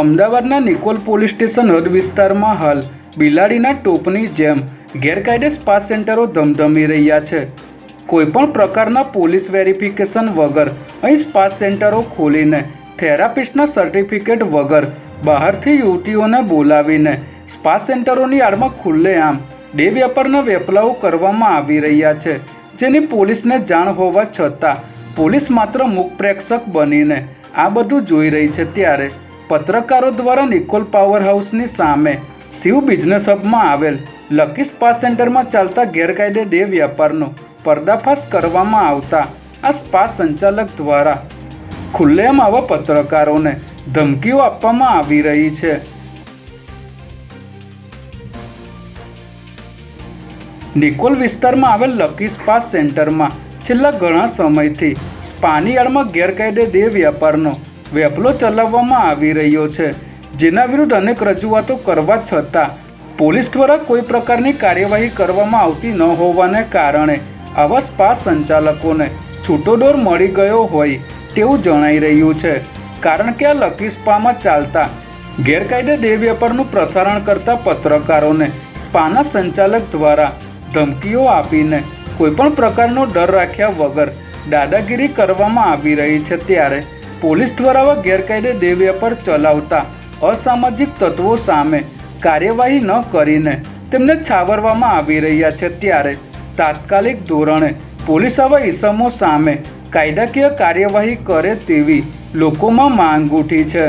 અમદાવાદના Nikol police station હદ વિસ્તારમાં હાલ બિલાડીના ટોપની જેમ ગેરકાયદે સ્પા સેન્ટરો ધમધમી રહ્યા છે. કોઈપણ પ્રકારના પોલીસ વેરિફિકેશન વગર અહીં સ્પા સેન્ટરો ખોલીને થેરાપિસ્ટના સર્ટિફિકેટ વગર બહારથી યુવતીઓને બોલાવીને સ્પા સેન્ટરોની આડમાં ખુલ્લેઆમ ડે વેપારના વેપલાઓ કરવામાં આવી રહ્યા છે. જેની પોલીસને જાણ હોવા છતાં પોલીસ માત્ર મુખ પ્રેક્ષક બનીને આ બધું જોઈ રહી છે ત્યારે પત્રકારો દ્વારા નિકોલ પાવર હાઉસની સામે શિવ બિઝનેસ હબમાં આવેલ લકી સ્પા સેન્ટરમાં ચાલતા ગેરકાયદે ડે વ્યાપારનો પર્દાફાશ કરવામાં આવતા આ સ્પા સંચાલક દ્વારા ખુલ્લેમ આવા પત્રકારોને ધમકીઓ આપવામાં આવી રહી છે. નિકોલ વિસ્તારમાં આવેલ લકી સ્પા સેન્ટરમાં છેલ્લા ઘણા સમયથી સ્પાની આડમાં ગેરકાયદે ડે વ્યાપારનો વેપલો ચલાવવામાં આવી રહ્યો છે. જેના વિરુદ્ધ અનેક રજૂઆતો કરવા છતાં, પોલીસ દ્વારા કોઈ પ્રકારની કાર્યવાહી કરવામાં આવતી ન હોવાને કારણે આવા સ્પા સંચાલકોને છૂટો દોર મળી ગયો હોય તેવું જણાઈ રહ્યું છે. કારણ કે આ લકી સ્પામાં ચાલતા ગેરકાયદે દેહ વેપારનું પ્રસારણ કરતા પત્રકારોને સ્પાના સંચાલક દ્વારા ધમકીઓ આપીને કોઈપણ પ્રકારનો ડર રાખ્યા વગર દાદાગીરી કરવામાં આવી રહી છે ત્યારે પોલીસ દ્વારા ગેરકાયદે દેહ પર ચલાવતા અસામાજિક તત્વો સામે કાર્યવાહી ન કરીને તેમને છાવરવામાં આવી રહ્યા છે ત્યારે તાત્કાલિક ધોરણે પોલીસ આવા ઇસમો સામે કાયદાકીય કાર્યવાહી કરે તેવી લોકોમાં માંગ ઉઠી છે.